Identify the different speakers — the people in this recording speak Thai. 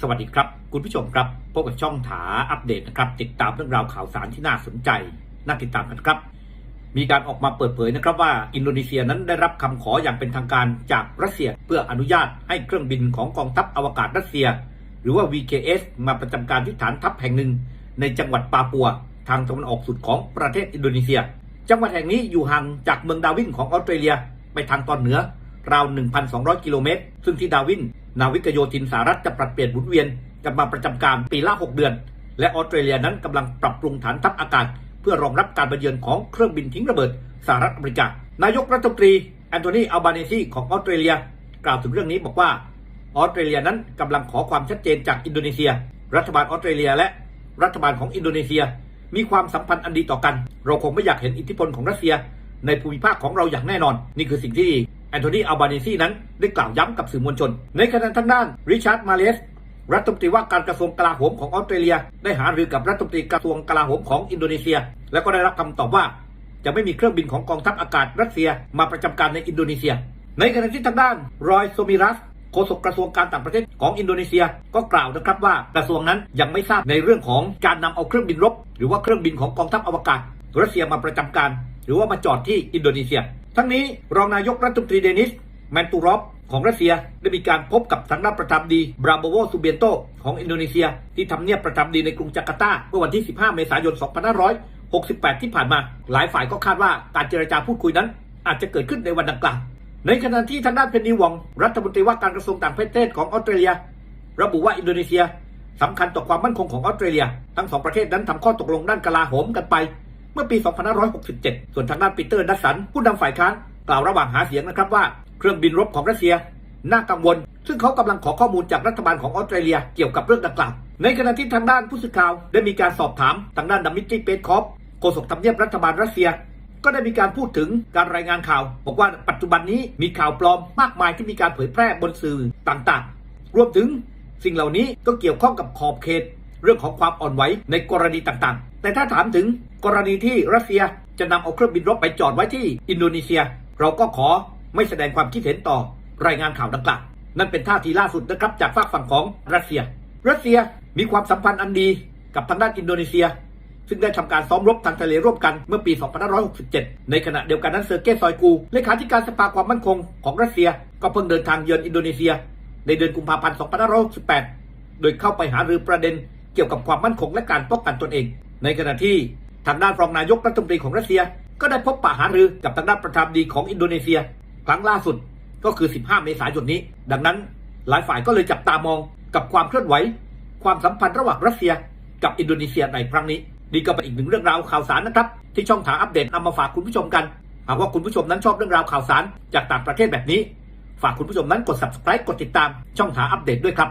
Speaker 1: สวัสดีครับ คุณผู้ชมครับพบกับช่องถาอัปเดตนะครับ ติดตามเรื่องราวข่าวสารที่น่าสนใจ น่าติดตามกันครับ มีการออกมาเปิดเผยนะครับว่าอินโดนีเซียนั้นได้รับคำขออย่างเป็นทางการจากรัสเซีย เพื่ออนุญาตให้เครื่องบินของกองทัพอวกาศรัสเซีย หรือว่า VKS มาประจำการที่ฐานทัพแห่งหนึ่ง ในจังหวัดปาปัว ทางตะวันออกสุดของประเทศอินโดนีเซีย จังหวัดแห่งนี้อยู่ห่างจากเมืองดาวินของออสเตรเลีย ไปทางตอนเหนือราว 1,200 กิโลเมตร ซึ่งที่ดาวิน นาวิกโยธินสหรัฐจะปรับเปลี่ยนหมุนเวียนกันมาประจำการปีละ 6 เดือน และออสเตรเลียนั้นกำลังปรับปรุงฐานทัพอากาศ เพื่อรองรับการมาเยือนของเครื่องบินทิ้งระเบิดสหรัฐอเมริกานายกรัฐมนตรีแอนโทนีอัลบาเนซีของออสเตรเลีย กล่าวถึงเรื่องนี้บอกว่าออสเตรเลียนั้นกำลังขอความชัดเจนจากอินโดนีเซีย รัฐบาลออสเตรเลีย และรัฐบาลของอินโดนีเซีย มีความสัมพันธ์อันดีต่อกัน เราคงไม่อยากเห็นอิทธิพลของรัสเซีย ในภูมิภาคของเราอย่างแน่นอน นี่คือสิ่งที่ แอนโทนีอัลบาเนซีนั้นได้กล่าวย้ำกับสื่อมวลชน ในขณะทางด้านริชาร์ดมาเลสรัฐมนตรีว่าการกระทรวงกลาโหมของออสเตรเลีย ได้หารือกับรัฐมนตรีกระทรวงกลาโหมของอินโดนีเซีย แล้วก็ได้รับคำตอบว่า จะไม่มีเครื่องบินของกองทัพอากาศรัสเซียมาประจำการในอินโดนีเซีย ในขณะที่ทางด้านรอยโซมิรัสโฆษกกระทรวงการต่างประเทศของอินโดนีเซียก็กล่าวนะครับว่ากระทรวงนั้นยังไม่ทราบในเรื่องของการนำเอาเครื่องบินรบ หรือว่าเครื่องบินของกองทัพอวกาศรัสเซียมาประจำการ หรือว่ามาจอดที่อินโดนีเซีย ทั้งนี้รองนายกรัฐมนตรีเดนิสแมนตูรอฟของรัสเซียได้มีการพบกับทางด้านประธานดีบราโบโวซูเบียนโตของอินโดนีเซีย ที่ทำเนียบประธานดีในกรุงจาการ์ตาเมื่อวันที่ 15 เมษายน 2568 ที่ผ่านมา หลายฝ่ายก็คาดว่าการเจรจาพูดคุยนั้น อาจจะเกิดขึ้นในวันดังกล่าวในขณะที่ทางด้านเพนนีวอง รัฐมนตรีว่าการกระทรวงต่างประเทศของออสเตรเลีย ระบุว่าอินโดนีเซียสำคัญต่อความมั่นคงของออสเตรเลีย ทั้งสองประเทศนั้นทำข้อตกลงด้านกลาโหมกันไป เมื่อปี 2567 ส่วนทางด้านปีเตอร์ดัสสันผู้นำฝ่ายค้านกล่าวระหว่างหาเสียงนะครับว่าเครื่องบินรบของรัสเซียน่ากังวล ซึ่งเขากำลังขอข้อมูลจากรัฐบาลของออสเตรเลียเกี่ยวกับเรื่องดังกล่าว ในขณะที่ทางด้านผู้สื่อข่าว ได้มีการสอบถามทางด้านดัมมิตรีเปคอฟโฆษกทำเนียบรัฐบาลรัสเซีย ก็ได้มีการพูดถึงการรายงานข่าว บอกว่าปัจจุบันนี้มีข่าวปลอมมากมายที่มีการเผยแพร่บนสื่อต่างๆ รวมถึงสิ่งเหล่านี้ก็เกี่ยวข้องกับขอบเขต เรื่องของความอ่อนไหวในกรณีต่างๆ แต่ถ้าถามถึง กรณีที่รัสเซียจะนำเอาเครื่องบินรบไปจอดไว้ที่อินโดนีเซีย เราก็ขอไม่แสดงความคิดเห็นต่อรายงานข่าวดังกล่าวนั่นเป็นท่าทีล่าสุดนะครับจากฝากฝั่งของรัสเซีย รัสเซียมีความสัมพันธ์อันดีกับทางด้านอินโดนีเซีย ซึ่งได้ทำการซ้อมรบทางทะเลร่วมกันเมื่อปี 2567 ในขณะเดียวกันนั้นเซอร์เกย์ซอยกูเลขาธิการสภาความมั่นคงของรัสเซีย ก็เพิ่งเดินทางเยือนอินโดนีเซีย ในเดือนกุมภาพันธ์ 2568 โดยเข้าไปหารือประเด็นเกี่ยวกับความมั่นคงและการป้องกันตนเอง ในขณะที่ ทางด้านรองนายกรัฐมนตรีของรัสเซีย ก็ได้พบปะหารือกับทางด้านประธานดีของอินโดนีเซีย ครั้งล่าสุดก็คือ 15 เมษายนนี้ ดังนั้นหลายฝ่ายก็เลยจับตามองกับความเคลื่อนไหว ความสัมพันธ์ระหว่างรัสเซีย กับอินโดนีเซียในครั้งนี้นี่ก็เป็นอีกหนึ่งเรื่องราวข่าวสารนะครับ ที่ช่องถามอัปเดตนำมาฝากคุณผู้ชมกันหากว่าคุณผู้ชมนั้นชอบเรื่องราวข่าวสารจากต่างประเทศแบบนี้ ฝากคุณผู้ชมนั้นกด subscribe กดติดตามช่องถามอัปเดตด้วยครับ